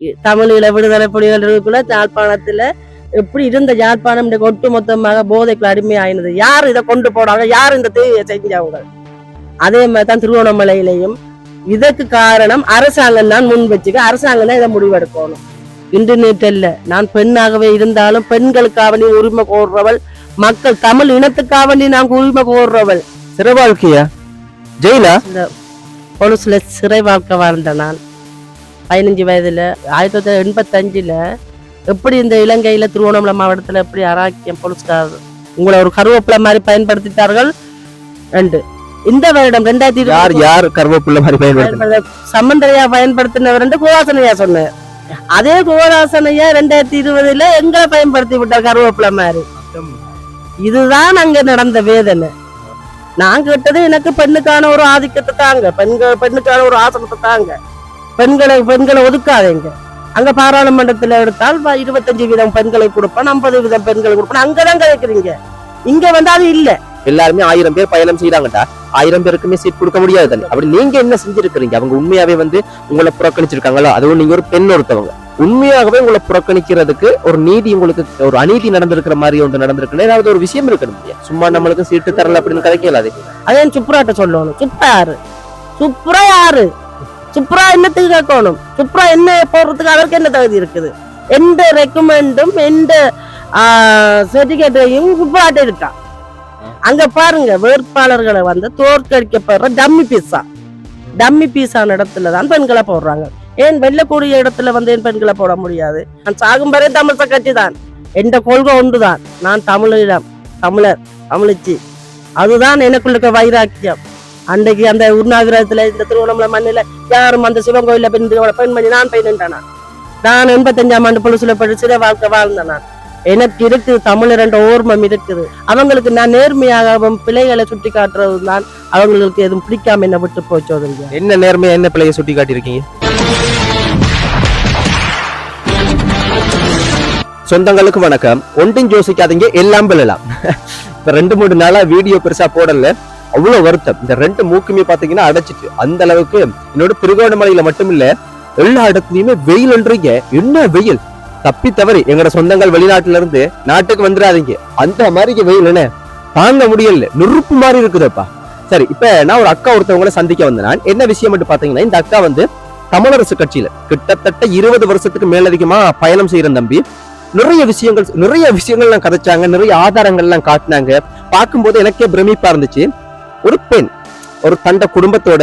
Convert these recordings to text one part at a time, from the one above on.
தமிழீழ விடுதலை புலிகள் யாழ்ப்பாணத்துல எப்படி இருந்த யாழ்ப்பாணம் ஒட்டு மொத்தமாக போதைக்குள்ள அடிமையாயினது? யார் இதை கொண்டு போனாங்க? யார் இந்த தீயை செஞ்சவங்க அதே மாதிரி தான் திருவண்ணாமலையிலையும். இதற்கு காரணம் அரசாங்கம் தான் முன் வச்சுக்க அரசாங்கம் தான் இதை முடிவெடுக்கணும். இன்று நேற்று இல்ல நான் பெண்ணாகவே இருந்தாலும் பெண்களுக்காக வேண்டி உரிமை கோர்றவள் மக்கள் தமிழ் இனத்துக்காக வேண்டி நான் உரிமை கோர்றவள். சிறை வாழ்க்கையா? ஜெயிலா? பொலிசுல சிறை வாழ்க்கை வாழ்ந்த நான். பதினஞ்சு வயதுல ஆயிரத்தி தொள்ளாயிரத்தி எண்பத்தஞ்சுல எப்படி இந்த இலங்கையில திருவண்ணாமலை மாவட்டத்துல எப்படி அராக்கியம் போலீஸ்கார் உங்களை ஒரு கருவேப்பிலை மாதிரி பயன்படுத்திட்டார்கள்? ரெண்டு. இந்த வருடம் ரெண்டாயிரத்தி யார் யார் கருவேப்பிள்ளை மாதிரி பயன்படுத்த? சம்பந்தரையா பயன்படுத்தினவர் ரெண்டு கோவாசனையா சொன்னார். அதே கோவாசனையா ரெண்டாயிரத்தி இருபதுல எங்களை பயன்படுத்தி விட்டார் கருவேப்பிலை மாதிரி. இதுதான் அங்க நடந்த வேதனை. நான் கேட்டது எனக்கு பெண்ணுக்கான ஒரு ஆதிக்கத்தை தாங்க. பெண்கள் பெண்ணுக்கான ஒரு ஆசனத்தை தாங்க. பெண்களை பெண்களை ஒதுக்காதீங்க அங்க பாராளுமன்றத்துல எடுத்தால் இருபத்தஞ்சு வீதம் பெண்களை கொடுப்பேன் ஐம்பது வீதம் பெண்களை கொடுப்பேன் அங்கதான் கேட்குறீங்க இங்க வந்து அது இல்ல. எல்லாருமே ஆயிரம் பேர் பயணம் செய்யறாங்கடா ஆயிரம் பேருக்குமே சீட் கொடுக்க முடியாது தானே. அப்படி நீங்க என்ன செஞ்சிருக்கிறீங்க? அவங்க உண்மையாவே வந்து உங்களை புறக்கணிச்சிருக்காங்களோ? அதுவும் நீங்க ஒரு பெண் ஒருத்தவங்க. உண்மையாகவே உங்களை புறக்கணிக்கிறதுக்கு ஒரு நீதி உங்களுக்கு ஒரு அநீதி நடந்திருக்கிற மாதிரி ஒன்று நடந்திருக்குன்னு ஏதாவது ஒரு விஷயம் இருக்கணும் சும்மா நம்மளுக்கு சீட்டு தரல அப்படின்னு கதைக்கலாது. அதே சுப்ராட்ட சொல்லணும். சுப்ரா யாரு சுப்ரா யாரு? சுப்ரா என்னத்துக்கு கேட்கணும்? சுப்ரா என்ன போடுறதுக்கு அவருக்கு என்ன தகுதி இருக்குது? எந்த ரெக்குமெண்டும் எந்த சர்டிபிகேட்டையும் சுப்ராட்ட இருக்கா? அங்க பாருங்க வேட்பாளர்களை வந்து தோற்கடிக்கப்படுற டம்மி பீஸா டம்மி பீஸான இடத்துல தான் பெண்களை போடுறாங்க. ஏன் வெள்ளக்கூடிய இடத்துல வந்து என் பெண்களை போட முடியாது? நான் சாகும் வரை தமிழ் கட்சி தான். எந்த கொள்கை ஒன்றுதான். நான் தமிழிடம் தமிழர் தமிழச்சி. அதுதான் எனக்குள்ள இருக்க வைராக்கியம். அன்றைக்கு அந்த உண்ணாவிரதத்துல இந்த திருவண்ணாமலை மண்ணில யாரும் அந்த சிவன் கோயில பெண் பெண்மணி நான் போய் நின்றேன்? நான் எண்பத்தஞ்சாம் ஆண்டு புலுசுல படி வாழ்க்கை வாழ்ந்தேன்? நான் எனக்கு இருக்குது தமிழர் என்ற ஓர்மம் இருக்குது. அவங்களுக்கு நான் நேர்மையாக பிள்ளைகளை சுட்டி காட்டுறது தான் அவங்களுக்கு எதுவும் பிடிக்காம என்ன விட்டு போச்சோதுங்க என்ன நேர்மையா என்ன பிள்ளைய சுட்டி காட்டியிருக்கீங்க சொந்தங்களுக்கு வணக்கம். ஒன்றும் யோசிக்காதீங்க எல்லாம் பிள்ளலாம் இப்ப ரெண்டு மூணு நாளா வீடியோ பெருசா போடல. அவ்வளோ வருத்தம். இந்த ரெண்டு மூக்குமே பார்த்தீங்கன்னா அடைச்சிட்டு அந்த அளவுக்கு என்னோட திருகோணமலையில மட்டும் இல்லை எல்லா இடத்துலயுமே வெயில்ன்றீங்க என்ன வெயில்? தப்பி தவறி எங்கட சொந்தங்கள் வெளிநாட்டுல இருந்து நாட்டுக்கு வந்துடாதீங்க அந்த மாதிரி வெயில் என்ன? தாங்க முடியல. நெருப்பு மாதிரி இருக்குதுப்பா. சரி இப்ப நான் ஒரு அக்கா ஒருத்தவங்கள சந்திக்க வந்தேன். நான். என்ன விஷயம் மட்டும் பாத்தீங்கன்னா இந்த அக்கா வந்து தமிழரசு கட்சியில கிட்டத்தட்ட இருபது வருஷத்துக்கு மேலதிகமா பயணம் செய்யற தம்பி. நிறைய விஷயங்கள் நிறைய விஷயங்கள்லாம் கதைச்சாங்க நிறைய ஆதாரங்கள்லாம் காட்டினாங்க. பார்க்கும்போது எனக்கே பிரமிப்பா இருந்துச்சு. ஒரு பெண் ஒரு தண்ட குடும்பத்தோட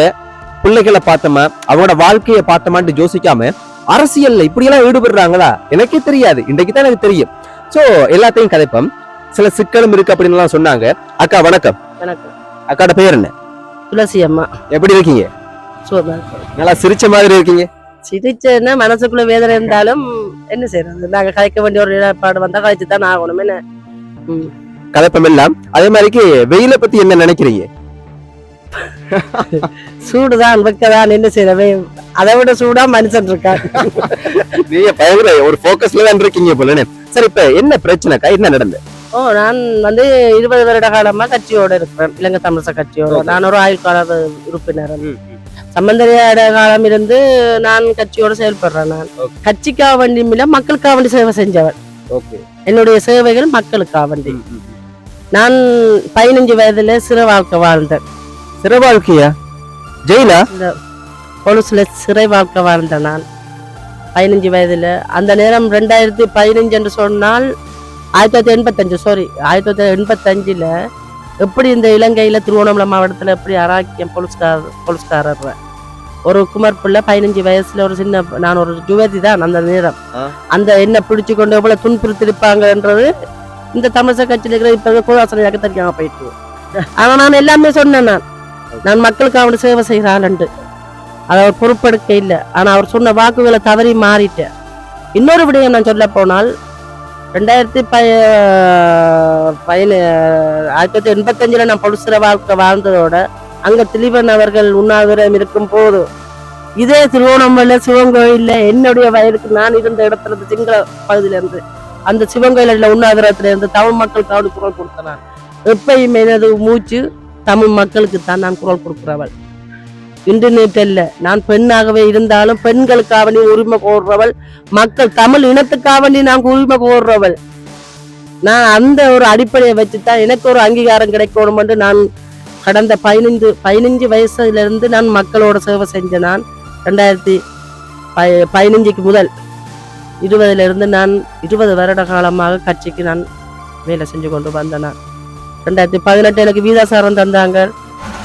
பிள்ளைகளை பார்த்தோமா அவங்களோட வாழ்க்கையை பார்த்தோமான்னு யோசிக்காம அரசியல்ல இப்படியெல்லாம் ஈடுபடுறாங்களா? எனக்கே தெரியாது. இன்றைக்கு தான் எனக்கு தெரியும். சோ எல்லாத்தையும் கதைப்போம். சில சிக்கலும் இருக்கு அப்படின்னு சொன்னாங்க. அக்கா வணக்கம். எனக்கு அக்காட பேர் என்ன? துளசி அம்மா. எப்படி இருக்கீங்க? நல்லா சிரிச்ச மாதிரி இருக்கீங்க. சிரிச்சேன்னா மனசுக்குள்ள வேதனை இருந்தாலும் என்ன செய்யறது நாங்க கலைக்க வேண்டிய ஒரு நிலைப்பாடு வந்தா கழிச்சு தான் ஆகணும் என்ன ம். கதைப்பம் எல்லாம். அதே மாதிரிக்கு வெயில பத்தி என்ன நினைக்கிறீங்க? சூடுதான் வெக்கதான் என்ன செய்யறவே அதை விட சூடா மனுஷன் இருக்கான். நீங்க பயங்கர ஒரு போக்கஸ்ல தான் இருக்கீங்க போலன்னு சரி இப்ப என்ன பிரச்சனைக்கா? என்ன நடந்தது ஓ நான் வந்து இருபது வருட காலமா கட்சியோட இருக்கிறேன். இலங்கை தமிழக கட்சியோட. நான் ஒரு ஆயுள் கால உறுப்பினர் சம்பந்தரியாட காலம் இருந்து நான் கட்சியோட செயல்படுறேன் நான். கட்சிக்காக வேண்டி இல்ல மக்களுக்காக வேண்டி சேவை செஞ்சவன். என்னுடைய சேவைகள் மக்களுக்காக வேண்டி. நான் பதினஞ்சு வயதுல சிறை வாழ்க்கை வாழ்ந்தேன். சிறை வாழ்க்கையா? ஜெயிலா? பொலிசுல சிறை வாழ்க்கை வாழ்ந்தேன் நான் பதினஞ்சு வயதுல. அந்த நேரம் ரெண்டாயிரத்தி பதினஞ்சு என்று சொன்னால் ஆயிரத்தி தொள்ளாயிரத்தி எண்பத்தஞ்சு சாரி ஆயிரத்தி தொள்ளாயிரத்தி எண்பத்தஞ்சுல எப்படி இந்த இலங்கையில திருவண்ணாமலை மாவட்டத்துல எப்படி அராக்கியம் போலீஸ்கார் போலீஸ்காரர் ஒரு குமர் பிள்ளை பதினஞ்சு வயசுல ஒரு சின்ன நான் ஒரு யுவதி தான் அந்த நேரம். அந்த என்ன பிடிச்சு கொண்டு எவ்வளவு துன்புறுத்திருப்பாங்கன்றது இந்த தமிழக கட்சியில இருக்கிற இப்ப கோவாசனையாக தெரியாம போயிட்டு ஆனா நான் எல்லாமே சொன்னேன் நான். நான் மக்களுக்கு அவனு சேவை செய்கிறான்ண்டு அதை அவர் பொறுப்பெடுக்க இல்லை. ஆனால் அவர் சொன்ன வாக்குகளை தவறி மாறிட்டேன் இன்னொரு விடயம் நான் சொல்ல போனால் ரெண்டாயிரத்தி பய பயன ஆயிரத்தி தொள்ளாயிரத்தி எண்பத்தஞ்சில் நான் பொலிசுற வாழ்க்கை வாழ்ந்ததோட அங்கே திலீபன் அவர்கள் உண்ணாவிரம் இருக்கும் போது இதே திருவோணமலை சிவன் என்னுடைய வயதுக்கு நான் இருந்த இடத்துல இருந்து சிங்கள பகுதியிலேருந்து அந்த சிவன் கோயில இருந்து தமிழ் மக்கள் அவனுக்கு குரல் கொடுத்தேன் நான் எனது மூச்சு தமிழ் மக்களுக்கு தான் நான் குரல் கொடுக்கிறவள். இன்டர்நெட் அல்ல நான் பெண்ணாகவே இருந்தாலும் பெண்களுக்காக நீ உரிமை கோர்றவள். மக்கள் தமிழ் இனத்துக்காக நீ நான் உரிமை கோர்றவள். நான் அந்த ஒரு அடிப்படையை வச்சுதான் எனக்கு ஒரு அங்கீகாரம் கிடைக்கணும் என்று நான் கடந்த பதினைந்து பதினஞ்சு வயசுலேருந்து நான் மக்களோட சேவை செஞ்ச நான் ரெண்டாயிரத்தி ப- பதினஞ்சுக்கு முதல் இருபதுலேருந்து நான் இருபது வருட காலமாக கட்சிக்கு நான் வேலை செஞ்சு கொண்டு வந்தேன் நான். ரெண்டாயிரத்தி பதினெட்டு எனக்கு வீதாசாரம் தந்தாங்க.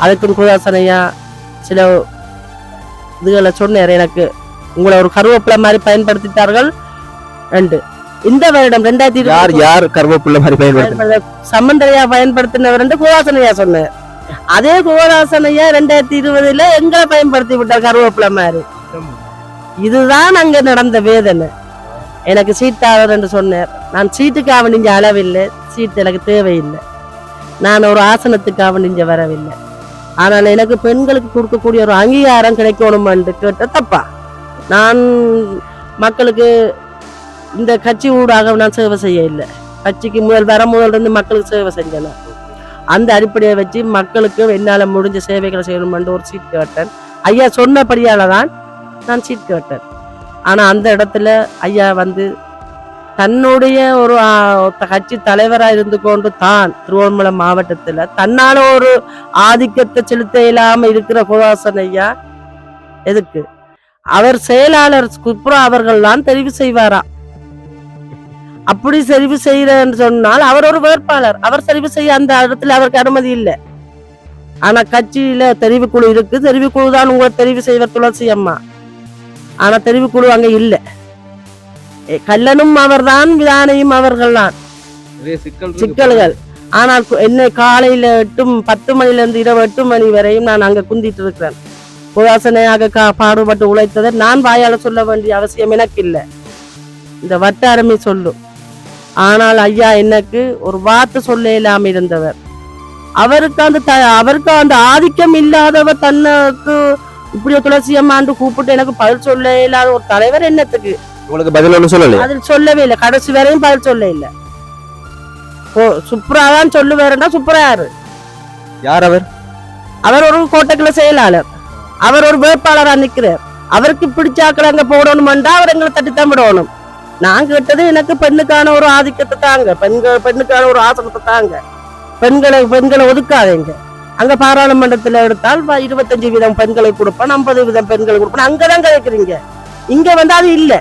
அதுக்கும் குதாசனையா சில இதுகளை சொன்னார். எனக்கு உங்களை ஒரு கருவேப்பிலை மாதிரி பயன்படுத்திட்டார்கள். ரெண்டு. இந்த வருடம் ரெண்டாயிரத்தி யார் யார் கருவேப்புள்ள மாதிரி பயன்படுத்த சம்பந்தரையா பயன்படுத்தினவர் என்று குவாசனையா சொன்னார். அதே குவாசனையா ரெண்டாயிரத்தி இருபதுல எங்களை பயன்படுத்தி விட்டார் கருவேப்பிலை மாதிரி. இதுதான் அங்க நடந்த வேதனை. எனக்கு சீட்டாவர் என்று சொன்னார். நான் சீட்டுக்காக நிஞ்ச அளவில்லை. சீட்டு எனக்கு தேவையில்லை. நான் ஒரு ஆசனத்துக்காக நிஞ்ச வரவில்லை. ஆனால் எனக்கு பெண்களுக்கு கொடுக்கக்கூடிய ஒரு அங்கீகாரம் கிடைக்கணும் என்று கேட்ட தப்பா? நான் மக்களுக்கு இந்த கட்சி ஊடாக நான் சேவை செய்ய இல்லை. கட்சிக்கு முதல் வர முதல்லேருந்து மக்களுக்கு சேவை செஞ்சேன். நான். அந்த அடிப்படையை வச்சு மக்களுக்கு என்னால் முடிஞ்ச சேவைகளை செய்யணும்னு ஒரு சீட் கேட்டேன். ஐயா சொன்னபடியால் தான் நான் சீட் கேட்டேன். ஆனால் அந்த இடத்துல ஐயா வந்து தன்னுடைய ஒரு கட்சி தலைவராக இருந்து கொண்டு தான் திருவண்ணாமலை மாவட்டத்தில் தன்னால ஒரு ஆதிக்கத்தை செலுத்த இல்லாமல் இருக்கிற குதாசன் ஐயா எதுக்கு? அவர் செயலாளர் குப்ரா அவர்கள் தான் தெரிவு செய்வாராம் அப்படி தெரிவு செய்யறன்னு சொன்னால் அவர் ஒரு வேட்பாளர். அவர் தெரிவு செய்ய அந்த இடத்துல அவருக்கு அனுமதி இல்லை. ஆனா கட்சியில தெரிவுக்குழு இருக்கு. தெரிவுக்குழு தான் உங்களை தெரிவு செய்வர் துளசி அம்மா ஆனா தெரிவுக்குழு அங்க இல்லை. கல்லனும் அவர்தான் விதானையும் அவர்கள்தான். சிக்கல்கள் ஆனால் என்ன காலையில எட்டு பத்து மணில இருந்து இரவு எட்டு மணி வரையும் நான் அங்க குந்திட்டு இருக்கிறேன் புதாசனையாக கா பாடுபட்டு உழைத்ததை நான் வாயால சொல்ல வேண்டிய அவசியம் எனக்கு இல்லை இந்த வட்டாரமே சொல்லும் ஆனால் ஐயா எனக்கு ஒரு வார்த்தை சொல்ல இல்லாம இருந்தவர் அவருக்கு அந்த த- அவருக்கு அந்த ஆதிக்கம் இல்லாதவர் தன்னுக்கு இப்படி ஒரு துளசி அம்மாண்டு கூப்பிட்டு எனக்கு பதில் சொல்ல இல்லாத ஒரு தலைவர் என்னத்துக்கு? உங்களுக்கு பதில் ஒண்ணு சொல்லலையா? அதில் சொல்லவே இல்லை. கடைசி வரையும் பதில் சொல்ல இல்லை. ஓ சுப்ரா தான் சொல்லுவாருன்னா சுப்ரா யாரு? யார் அவர்? அவர் ஒரு கோட்டக்குள்ள செயலாளர். அவர் ஒரு வேட்பாளரா நிக்கிறார். அவருக்கு பிடிச்சாக்கள் அங்க போடணும்டா அவர் எங்களை தட்டித்தான் விடணும். நான் கேட்டது எனக்கு பெண்ணுக்கான ஒரு ஆதிக்கத்தை தாங்க. பெண்கள் பெண்ணுக்கான ஒரு ஆசனத்தை தாங்க. பெண்களை பெண்களை ஒதுக்காதீங்க. அங்க பாராளுமன்றத்துல எடுத்தால் இருபத்தஞ்சு வீதம் பெண்களை கொடுப்பேன் ஐம்பது வீதம் பெண்களை கொடுப்பேன். அங்கதான் கிடைக்கிறீங்க இங்க வந்து அது இல்ல.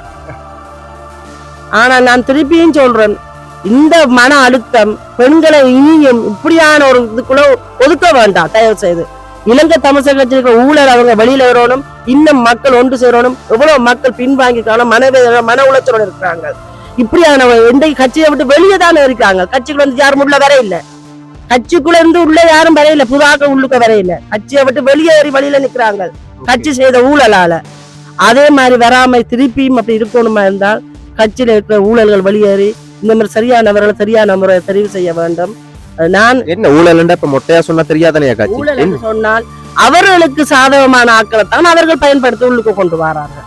ஆனா நான் திருப்பியும் சொல்றேன் இந்த மன அழுத்தம் பெண்களை இனியும் இப்படியான ஒரு இதுக்குள்ள ஒதுக்க வேண்டாம் தயவு செய்து. இலங்கை தமிழக இருக்கிற ஊழல் அவங்க வெளியில வரணும் இன்னும் மக்கள் ஒன்று சேரணும் எவ்வளவு மக்கள் பின்வாங்கி காணும் மனவேதனை மன உளைச்சலோட இருக்கிறாங்க. இப்படியான எந்த கட்சியை விட்டு வெளியே தானே இருக்காங்க. கட்சிக்குள்ள வந்து யாரும் உள்ள வர இல்ல. கட்சிக்குள்ள இருந்து உள்ள யாரும் வரையில புதாக உள்ளுக்க வரையில கட்சியை விட்டு வெளியேறி வழியில நிக்கிறாங்க. கட்சி செய்த ஊழலால. அதே மாதிரி வராம திருப்பியும் அப்படி இருக்கணுமா இருந்தால் கட்சியில இருக்கிற ஊழல்கள் வெளியேறி இந்த மாதிரி சரியானவர்களை சரியான முறை தெரிவு செய்ய வேண்டும். நான் என்ன ஊழல் இப்ப மொட்டையா சொன்னா தெரியாதானே காட்சி? ஊழல் என்று சொன்னால் அவர்களுக்கு சாதகமான ஆட்களைத்தான் அவர்கள் பயன்படுத்தி உள்ளுக்கு கொண்டு வராங்க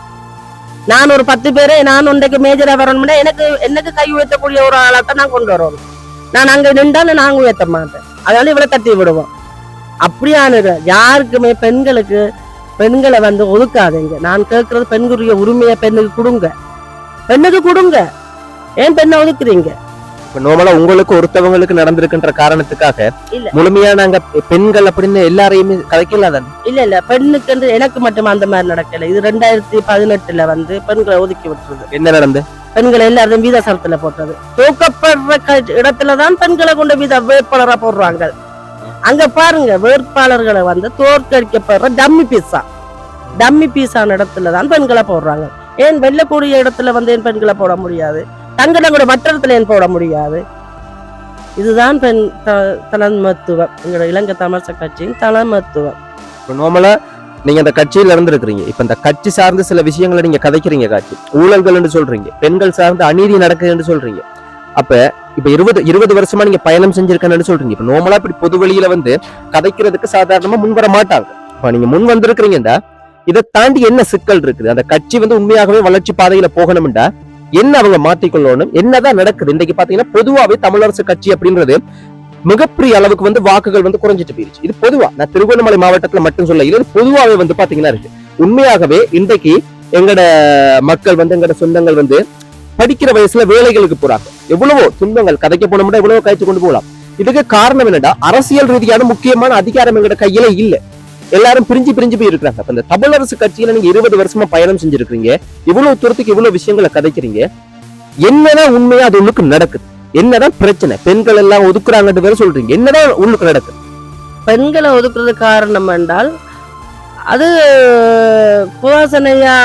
நான் ஒரு பத்து பேரை நான் ஒன்றைக்கு மேஜரா வரணும்னா எனக்கு எனக்கு கை உயர்த்தக்கூடிய ஒரு ஆளாத்தான் நான் கொண்டு வரணும் நான் அங்க நின்றாலும் நான் உயர்த்த மாட்டேன். அதனால இவளை தட்டி விடுவோம். அப்படியான யாருக்குமே பெண்களுக்கு பெண்களை வந்து ஒதுக்காதீங்க. நான் கேட்கறது பெண்களுடைய உரிமையை பெண்ணுக்கு கொடுங்க. பெண்ணுக்கு கொடுங்க. ஏன் பெண்ணை ஒதுக்குறீங்க? இப்ப நார்மலா உங்களுக்கு ஒருத்தவங்களுக்கு நடந்திருக்குன்ற காரணத்துக்காக இல்ல. முழுமையா நாங்க பெண்கள் அப்படின்னு எல்லாரையுமே கதைக்கலாம் தானே இல்ல இல்ல. பெண்ணுக்கு எனக்கு மட்டும் அந்த மாதிரி நடக்கல. இது ரெண்டாயிரத்தி பதினெட்டுல வந்து பெண்களை ஒதுக்கி விட்டுருது. என்ன நடந்து? பெண்களை எல்லாரும் வீதசரத்துல போட்டது. தூக்கப்படுற இடத்துலதான் பெண்களை கொண்டு வீத வேட்பாளரா போடுறாங்க. அங்க பாருங்க வேட்பாளர்களை வந்து தோற்கடிக்கப்படுற டம்மி பீஸா. டம்மி பீஸான இடத்துல தான் பெண்களை போடுறாங்க. ஏன் வெல்லக்கூடிய இடத்துல வந்து என் பெண்களை போட முடியாது? தங்களோட மற்றத்துல ஏன் போட முடியாது? இதுதான் பெண் த- தலைமத்துவம். எங்களோட இலங்கை தமிழக கட்சியின் தலைமத்துவம். இப்போ நார்மலா நீங்க அந்த கட்சியில இருந்திருக்கிறீங்க இப்ப இந்த கட்சி சார்ந்த சில விஷயங்களை நீங்க கதைக்கிறீங்க காட்சி. ஊழல்கள் என்று சொல்றீங்க. பெண்கள் சார்ந்த அநீதி நடக்குதுன்னு சொல்றீங்க. அப்ப இப்ப இருபது இருபது வருஷமா நீங்க பயணம் செஞ்சிருக்கேன்னு சொல்றீங்க? இப்ப நார்மலா இப்படி பொது வெளியில வந்து கதைக்கிறதுக்கு சாதாரணமா முன் வர மாட்டாங்க. இப்ப நீங்க முன் வந்திருக்கிறீங்கடா இதை தாண்டி என்ன சிக்கல் இருக்குது? அந்த கட்சி வந்து உண்மையாகவே வளர்ச்சி பாதையில போகணும்டா. என்ன அவங்க மாத்திக்கொள்ளணும் என்னதான் நடக்குது? இன்னைக்கு பாத்தீங்கன்னா பொதுவாவே தமிழரசு கட்சி அப்படின்றது மிகப்பெரிய அளவுக்கு வந்து வாக்குகள் வந்து குறைஞ்சிட்டு போயிருச்சு. இது பொதுவா. நான் திருவண்ணாமலை மாவட்டத்துல மட்டும் சொல்ல இது பொதுவாவே வந்து பாத்தீங்கன்னா இருக்கு. உண்மையாகவே இன்றைக்கு எங்கட மக்கள் வந்து எங்கட சொந்தங்கள் வந்து படிக்கிற வயசுல வேலைகளுக்கு போறாங்க. எவ்வளவோ துன்பங்கள் கதைக்க போனோம்னா எவ்வளவோ கழிச்சு கொண்டு போகலாம். இதுக்கு காரணம் என்னடா? அரசியல் ரீதியான முக்கியமான அதிகாரம் எங்கட கையில இல்லை. எல்லாரும் பிரிஞ்சு பிரிஞ்சு போய் இருக்கிறாங்க. அப்ப இந்த தமிழரசு கட்சியில நீங்க இருபது வருஷமா பயணம் செஞ்சிருக்கீங்க இவ்வளவு தூரத்துக்கு இவ்வளவு விஷயங்களை கதைக்கிறீங்க. என்னதான் உண்மையா அது உள்ளுக்கு நடக்குது? என்னதான் பிரச்சனை? பெண்கள் எல்லாம் ஒதுக்குறாங்கன்னு வேற சொல்றீங்க. என்னதான் உள்ளுக்கு நடக்குது? பெண்களை ஒதுக்குறது காரணம் என்றால் அது புவாசனையா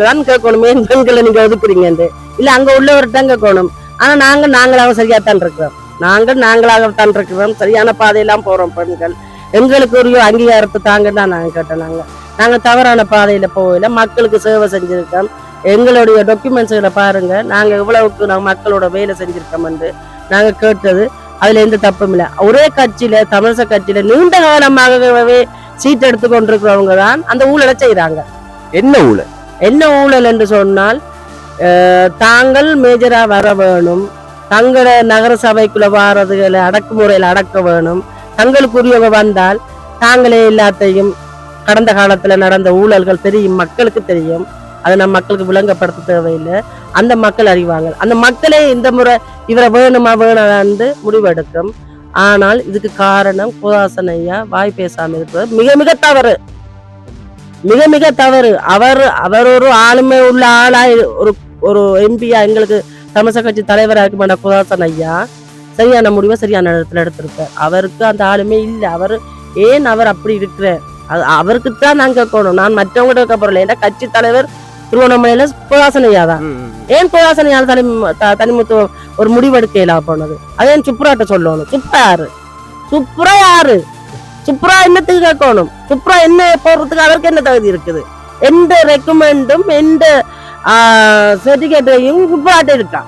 தான் கேட்கணும். ஏன் பெண்களை நீங்க ஒதுக்குறீங்கன்னு இல்ல அங்க உள்ளவர்கிட்ட கேட்கணும். ஆனா நாங்க நாங்களாக சரியா தான் இருக்கிறோம். நாங்கள் நாங்களாகத்தான் இருக்கிறோம். சரியான பாதையெல்லாம் போறோம் பெண்கள். எங்களுக்கு ஒரு அங்கீகாரத்தை தாங்கன்னு தான் நாங்க கேட்டோம் நாங்க. நாங்க தவறான பாதையில போகல. மக்களுக்கு சேவை செஞ்சிருக்கோம். எங்களுடைய டாக்குமெண்ட்ஸ்களை பாருங்க. நாங்க எவ்வளவுக்கு நாங்க மக்களோட வேலை செஞ்சிருக்கோம் என்று நாங்க கேட்டது. அதுல எந்த தப்பும் இல்லை. ஒரே கட்சியில தமிழிசை கட்சியில நீண்ட காலமாகவே சீட் எடுத்து கொண்டிருக்கிறவங்க தான் அந்த ஊழலை செய்றாங்க. என்ன ஊழல்? என்ன ஊழல் என்று சொன்னால் தாங்கள் மேஜரா வர வேணும். தங்கள நகர சபைக்குள்ள வாரதுகளை அடக்குமுறையில் அடக்க வேணும். தங்களுக்குரியவங்க வந்தால் தாங்களே எல்லாத்தையும் கடந்த காலத்துல நடந்த ஊழல்கள் தெரியும் மக்களுக்கு தெரியும். அதை நம்ம மக்களுக்கு விளங்கப்படுத்த தேவையில்லை. அந்த மக்கள் அறிவாங்க. அந்த மக்களே இந்த முறை இவரை வேணுமா வேணான்னு முடிவெடுக்கும். ஆனால் இதுக்கு காரணம் குதாசனையா வாய் பேசாமல் இருப்பது மிக மிக தவறு. மிக மிக தவறு. அவர் அவர் ஒரு ஆளுமை உள்ள ஆளா ஒரு ஒரு எம்பியா எங்களுக்கு தமிழக கட்சி தலைவராக இருக்க மாட்ட குதாசன் ஐயா. சரியான முடிவை சரியான இடத்துல எடுத்திருப்பார் அவருக்கு அந்த ஆளுமை இல்லை. அவர் ஏன் அவர் அப்படி இருக்கிறார்? அது அவருக்கு தான் நான் கேட்கணும். நான் மற்றவங்க கேட்க போறல ஏன்னா கட்சி தலைவர் திருவண்ணாமலையில குதாசன் ஐயா தான் ஏன் குதாசன் ஐயா தனி தனிமுத்துவம் ஒரு முடிவெடுக்க இயலா போனது? அதே சுப்ராட்ட சொல்லணும்? சுப்ரா யாரு? சுப்ரா யாரு? சுப்ரா என்னத்துக்கு கேட்கணும்? சுப்ரா என்ன போடுறதுக்கு அவருக்கு என்ன தகுதி இருக்குது? எந்த ரெக்கமெண்டும் எந்த சர்டிபிகேட்டையும் சுப்ராட்ட இருக்கா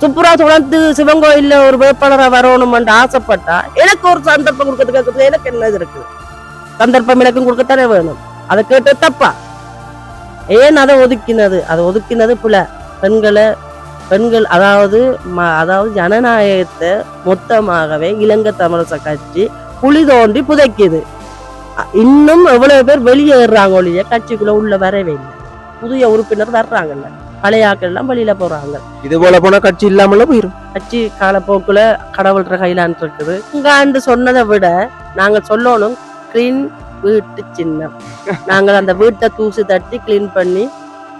சுப்ரா தொடர்ந்து சிவன் ஒரு வேட்பாளராக வரணும்னு ஆசைப்பட்டா எனக்கு ஒரு சந்தர்ப்பம் கொடுக்கறதுக்கு எனக்கு என்ன இது இருக்குது? சந்தர்ப்பம் எனக்கும் கொடுக்கத்தானே வேணும். அதை கேட்டு தப்பா? ஏன் அதை ஒதுக்கினது? அதை ஒதுக்கினது பிள்ளை பெண்களை பெண்கள் அதாவது ம- அதாவது ஜனநாயகத்தை மொத்தமாகவே இலங்கை தமிழச கட்சி குழி தோண்டி புதைக்குது. இன்னும் எவ்வளவு பேர் வெளியேறாங்க ஒழிய கட்சிக்குள்ள உள்ள வரவே இல்லை. புதிய உறுப்பினர் வர்றாங்கல்ல. பழைய ஆட்கள் எல்லாம் வெளியில போறாங்க. இது போல போனா கட்சி இல்லாமல போயிரும். கட்சி காலப்போக்குல கடவுள்ற கையிலான் இருக்குது இங்காண்டு சொன்னதை விட நாங்க சொல்லணும் கிளீன் வீட்டு சின்னம். நாங்கள் அந்த வீட்டை தூசு தட்டி கிளீன் பண்ணி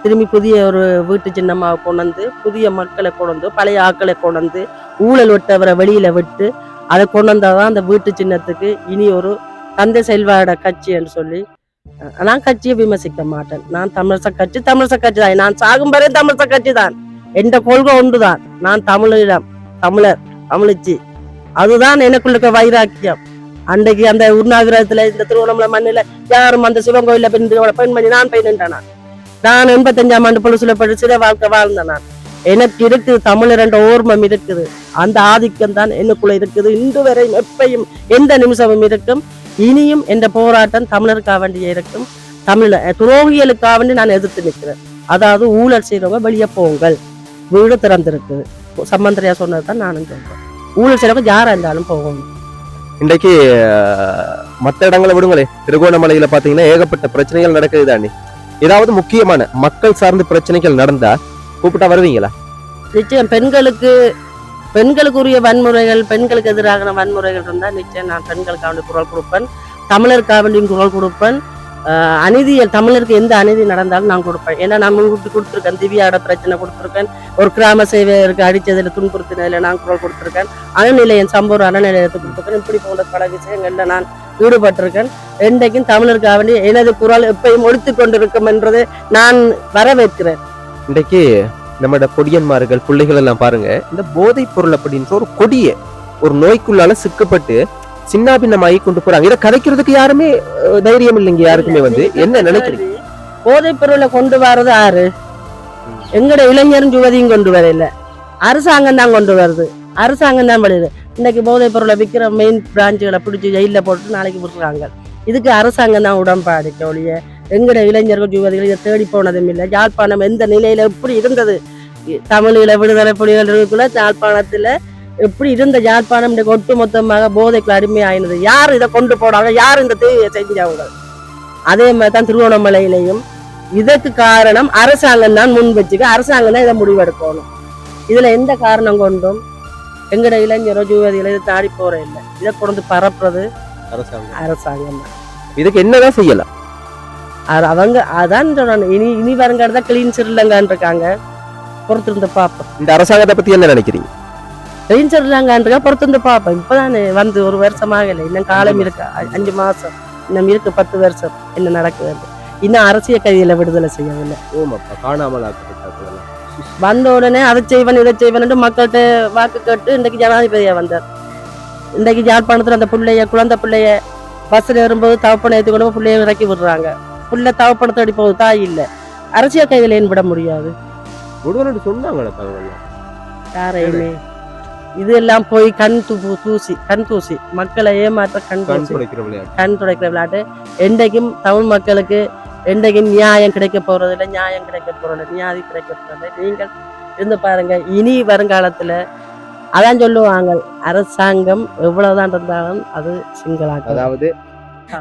திரும்பி புதிய ஒரு வீட்டு சின்னமாக கொண்டு புதிய மக்களை கொண்டு பழைய ஆட்களை கொண்டு ஊழல் விட்டவரை வெளியில விட்டு அதை கொண்டு வந்தாதான் அந்த வீட்டு சின்னத்துக்கு இனி ஒரு தந்தை செல்வாட கட்சி என்று சொல்லி நான் கட்சியை விமர்சிக்க மாட்டேன். நான் தமிழச கட்சி தமிழச கட்சி தான் நான் சாகும் வரை தமிழக கட்சி தான் எந்த கொள்கை ஒன்றுதான். நான் தமிழிடம் தமிழர் தமிழிச்சி. அதுதான் எனக்குள்ள வைராக்கியம். அன்றைக்கு அந்த உண்ணாவிரதத்துல இந்த திருவண்ணாமலை மண்ணில யாரும் அந்த சிவன் கோயில்ல பெண் பெண்மணி நான் போய் நின்றேன் நான். எண்பத்தஞ்சாம் ஆண்டு பொழுது சொல்லப்பட்டு சில வாழ்க்கை வாழ்ந்தேன் நான். எனக்கு இருக்குது தமிழர் என்ற ஓர்மம் இருக்குது. அந்த ஆதிக்கம் தான் எனக்குள்ள இருக்குது. இன்று வரையும் எப்பையும் எந்த நிமிஷமும் இருக்கும். இனியும் என்ற போராட்டம் தமிழருக்காக வேண்டிய இருக்கும். தமிழ துரோகிகளுக்காக வேண்டி நான் எதிர்த்து நிற்கிறேன். அதாவது ஊழல் செய்றவங்க வெளியே போங்கள். வீடு திறந்திருக்கு. சம்பந்தரையா சொன்னது தான் நானும் சொல்றேன். ஊழல் செய்றவங்க யாரா இருந்தாலும் போகணும் இன்றைக்கு மத்த இடங்களை விடுங்களே. திருகோணமலையில பாத்தீங்கன்னா ஏகப்பட்ட பிரச்சனைகள் நடக்குது தானே ஏதாவது முக்கியமான மக்கள் சார்ந்த பிரச்சனைகள் நடந்தா கூப்பிட்டா வருவீங்களா? நிச்சயம் பெண்களுக்கு பெண்களுக்குரிய வன்முறைகள் பெண்களுக்கு எதிரான வன்முறைகள் இருந்தால் நிச்சயம் நான் பெண்களுக்காக குரல் கொடுப்பேன். தமிழருக்காக வேண்டியும் குரல் கொடுப்பேன். அநீதி தமிழருக்கு எந்த அநீதி நடந்தாலும் நான் கொடுப்பேன். ஏன்னா நான் முன்கூட்டி கொடுத்துருக்கேன். திவ்யாவோட பிரச்சனை கொடுத்துருக்கேன். ஒரு கிராம சேவையருக்கு அடித்ததில் துன்புறுத்தினதில் நான் குரல் கொடுத்துருக்கேன். அறநிலையம் சம்பூர் அறநிலையத்தை கொடுத்துருக்கேன். இப்படி போன்ற பல விஷயங்களில் நான் ஈடுபட்டிருக்கேன். என்றைக்கும் தமிழருக்காக வேண்டி எனது குரல் எப்பயும் ஒழித்து கொண்டிருக்கும் என்றதை நான் வரவேற்கிறேன். இன்றைக்கு நம்மட பொடியன்மார்கள் பிள்ளைகள் எல்லாம் பாருங்க. இந்த போதைப் பொருள் அப்படின்ற ஒரு கொடிய ஒரு நோய்க்குள்ளால சிக்கப்பட்டு சின்னாபின்னமாகி கொண்டு போறாங்க. இதை கதைக்கிறதுக்கு யாருமே தைரியம் இல்லைங்க யாருக்குமே வந்து. என்ன நினைக்கிறீங்க? போதைப் பொருளை கொண்டு வர்றது யாரு? எங்கட இளைஞரும் யுவதியும் கொண்டு வரல. அரசாங்கம் தான் கொண்டு வருது. அரசாங்கம் தான் வருது இன்னைக்கு போதைப் பொருளை விற்கிற மெயின் பிரான்ச்சுகளை பிடிச்சி ஜெயிலில் போட்டு நாளைக்கு விட்டுறாங்க இதுக்கு அரசாங்கம் தான் உடன்பாடு ஒழிய எங்கட இளைஞர்கள் யுவதிகள் இதை தேடி போனதும் இல்லை. யாழ்ப்பாணம் எந்த நிலையில எப்படி இருந்தது? தமிழீழ விடுதலை புலிகள் இருக்குள்ள யாழ்ப்பாணத்துல எப்படி இருந்த யாழ்ப்பாணம்? இன்றைக்கு ஒட்டுமொத்தமாக போதைக்கு அடிமையாயினது. யார் இதை கொண்டு போனாங்க? யார் இந்த தீயை செஞ்சவங்க? அதே மாதிரி தான் திருவண்ணாமலையிலையும் இதற்கு காரணம் அரசாங்கம் தான் முன் வச்சுக்க அரசாங்கம் தான் இதை முடிவெடுக்கணும். இதுல எந்த காரணம் கொண்டும்? எங்கட இளைஞரோ யுவதிகளோ இதை தாடி போற இல்லை இதை கொண்டு பரப்புறது அரசாங்கம். அரசாங்கம் தான். இதுக்கு என்னதான் செய்யலாம்? அவங்க அதான் சொன்னாங்க இனி இனி வருங்காடு தான் கிளீன் சிறிலங்கான் இருக்காங்க. பொறுத்திருந்து பார்ப்போம். இந்த அரசாங்கத்தை பத்தி என்ன நினைக்கிறீங்க? கிளீன் சிறிலங்கான் இருக்கா? பொறுத்திருந்து பார்ப்போம். இப்பதானே வந்து ஒரு வருஷமாக இல்லை இன்னும் காலம் இருக்கு. அஞ்சு மாசம். இன்னும் இருக்கு பத்து வருஷம். என்ன நடக்குது இன்னும் அரசியல் கைதியில விடுதலை செய்யவில்லை. ஓமாப்பா காணாமல் வந்த உடனே அதை செய்வன் இதை செய்வன் மக்கள்கிட்ட வாக்கு கேட்டு இன்றைக்கு ஜனாதிபதியா வந்தார். இன்றைக்கு யாழ்ப்பாணத்துல அந்த பிள்ளைய குழந்தை பிள்ளைய பஸ்ல ஏறும்போது தவப்பனை ஏற்றி கொண்டு பிள்ளைய இறக்கி விடுறாங்க. புள்ள தவப்பணத்தை அடி போகுது தாய் இல்லை. அரசியல் கைதில ஏன் விட முடியாது? ஒருவரோடு சொன்னாங்களே தகவல் யாரையுமே. இது எல்லாம் போய் கண் தூ தூசி கண் தூசி. மக்களை ஏமாற்ற கண் கண் தூசி. கண் துடைக்கிற விளையாட்டு. என்றைக்கும் தமிழ் மக்களுக்கு என்றைக்கும் நியாயம் கிடைக்க போறது இல்லை நியாயம் கிடைக்க போறது நியாயம் கிடைக்க போறது. நீங்கள் இருந்து பாருங்க இனி வருங்காலத்துல அதான் சொல்லுவாங்க அரசாங்கம் எவ்வளவுதான் இருந்தாலும் அது சிங்களாக்க அதாவது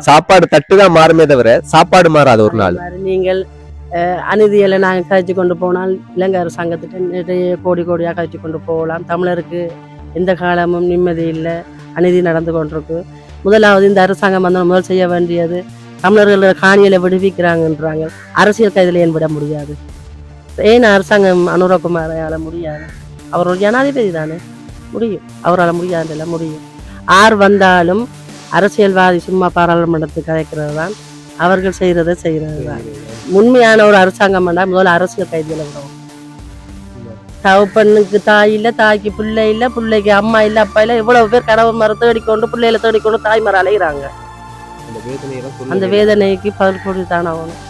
சாப்பாடு தட்டு தான் மாறுமே தவிர சாப்பாடு மாறாது ஒரு நாள். நீங்கள் அநீதியில நாங்கள் கழிச்சு கொண்டு போனால் இலங்கை அரசாங்கத்திட்ட கோடி கோடியாக கழிச்சு கொண்டு போகலாம். தமிழருக்கு எந்த காலமும் நிம்மதி இல்லை. அநீதி நடந்து கொண்டிருக்கு. முதலாவது இந்த அரசாங்கம் வந்து முதல் செய்ய வேண்டியது தமிழர்களோட காணிகளை விடுவிக்கிறாங்கன்றாங்க. அரசியல் கைதில் ஏன் விட முடியாது? ஏன் அரசாங்கம் அனுரகுமாரால முடியாது? அவர் ஒரு ஜனாதிபதி தானே? முடியும். அவரால் முடியாதுல்ல முடியும். ஆர் வந்தாலும் அரசியல்வாதி சும்மா பாராளுமன்றத்துக்கு கதைக்கிறது தான். அவர்கள் செய்யறதை செய்யறது தான். உண்மையான ஒரு அரசாங்கம் வேண்டாம் முதல்ல அரசியல் கைதிகளை விடவும் தகப்பனுக்கு தாய் இல்ல தாய்க்கு பிள்ளை இல்ல பிள்ளைக்கு அம்மா இல்ல அப்பா இல்ல இவ்வளவு பேர் கணவன் மரம் தேடிக்கொண்டு பிள்ளைகளை தேடிக்கொண்டு தாய் மரம் அலைகிறாங்க அந்த வேதனைக்கு பதில் கொடுத்து தானே ஆகணும்.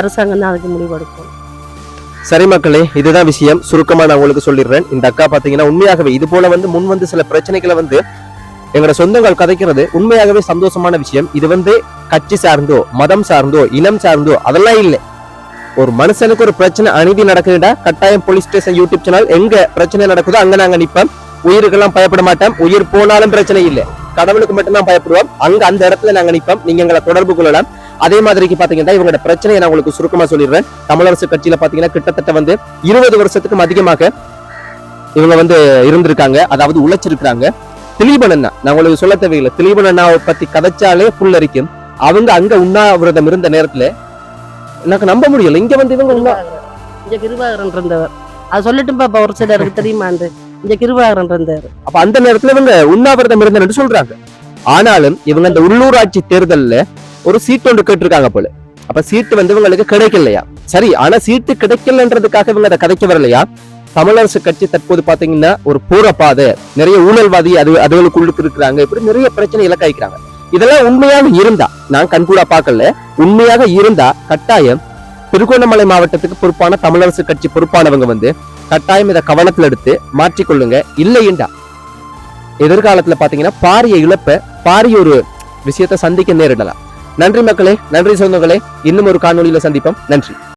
அரசாங்கம் தான் அதுக்கு முடிவெடுக்கும் சரி மக்களே இதுதான் விஷயம். சுருக்கமா நான் உங்களுக்கு சொல்லிடுறேன். இந்த அக்கா பாத்தீங்கன்னா உண்மையாகவே இது போல வந்து முன் வந்து சில பிரச்சனைகளை வந்து எங்களோட சொந்தங்கள் கதைக்கிறது உண்மையாகவே சந்தோஷமான விஷயம். இது வந்து கட்சி சார்ந்தோ மதம் சார்ந்தோ இனம் சார்ந்தோ அதெல்லாம் இல்லை. ஒரு மனுஷனுக்கு ஒரு பிரச்சனை அநீதி நடக்குதுடா கட்டாயம் போலீஸ் ஸ்டேஷன் யூடியூப் சேனல் எங்க பிரச்சனை நடக்குதோ அங்க நாங்க நிப்போம். உயிருக்கெல்லாம் பயப்பட மாட்டோம். உயிர் போனாலும் பிரச்சனை இல்லை. கடவுளுக்கு மட்டும்தான் பயப்படுவோம். அங்க அந்த இடத்துல நாங்க நிப்போம். நீங்க எங்களை தொடர்பு கொள்ளலாம். அதே மாதிரிக்கு பாத்தீங்கன்னா இவங்களோட பிரச்சனையை நான் உங்களுக்கு சுருக்கமா சொல்லிடுறேன். தமிழரசு கட்சியில பாத்தீங்கன்னா கிட்டத்தட்ட வந்து இருபது வருஷத்துக்கும் அதிகமாக இவங்க வந்து இருந்திருக்காங்க. அதாவது உழைச்சிருக்கிறாங்க. திலீபன் அண்ணா நான் உங்களுக்கு சொல்ல தேவையில்லை. திலீபன் அண்ணாவை பத்தி கதைச்சாலே புல்லரிக்கும் அவங்க அங்க உண்ணாவிரதம் இருந்த நேரத்துல எனக்கு நம்ப முடியல. இங்க வந்து இவங்க உண்ணா இங்க கிருபாகரன் இருந்தவர். அது சொல்லட்டும் பாப்பா ஒரு சிலருக்கு தெரியுமாண்டு இங்க கிருபாகரன் இருந்தார். அப்ப அந்த நேரத்துல இவங்க உண்ணாவிரதம் இருந்தன்னு சொல்றாங்க. ஆனாலும் இவங்க அந்த உள்ளூராட்சி தேர்தல்ல ஒரு சீட் ஒன்று கேட்டிருக்காங்க போல. அப்ப சீட்டு வந்து இவங்களுக்கு கிடைக்கலையா? சரி ஆனா சீட்டு கிடைக்கலன்றதுக்காக இவங்க அதை கதைக்க வரலையா? தமிழரசு கட்சி தற்போது பாத்தீங்கன்னா ஒரு போறப்பாதை நிறைய ஊழல்வாதி அது அதுகளுக்குள்ளுக்கு இருக்கிறாங்க. இப்படி நிறைய பிரச்சனை இலக்காய்க்கிறாங்க. இதெல்லாம் உண்மையாக இருந்தா நான் கண்கூடா பார்க்கல உண்மையாக இருந்தா கட்டாயம் திருகோணமலை மாவட்டத்துக்கு பொறுப்பான தமிழரசு கட்சி பொறுப்பானவங்க வந்து கட்டாயம் இதை கவனத்தில் எடுத்து மாற்றிக்கொள்ளுங்க. இல்லையண்டா எதிர்காலத்துல பாத்தீங்கன்னா பாரிய இழப்பை பாரிய ஒரு விஷயத்தை சந்திக்க நேரிடலாம். நன்றி மக்களே நன்றி சொந்தங்களே இன்னும் ஒரு காணொலியில் சந்திப்போம். நன்றி.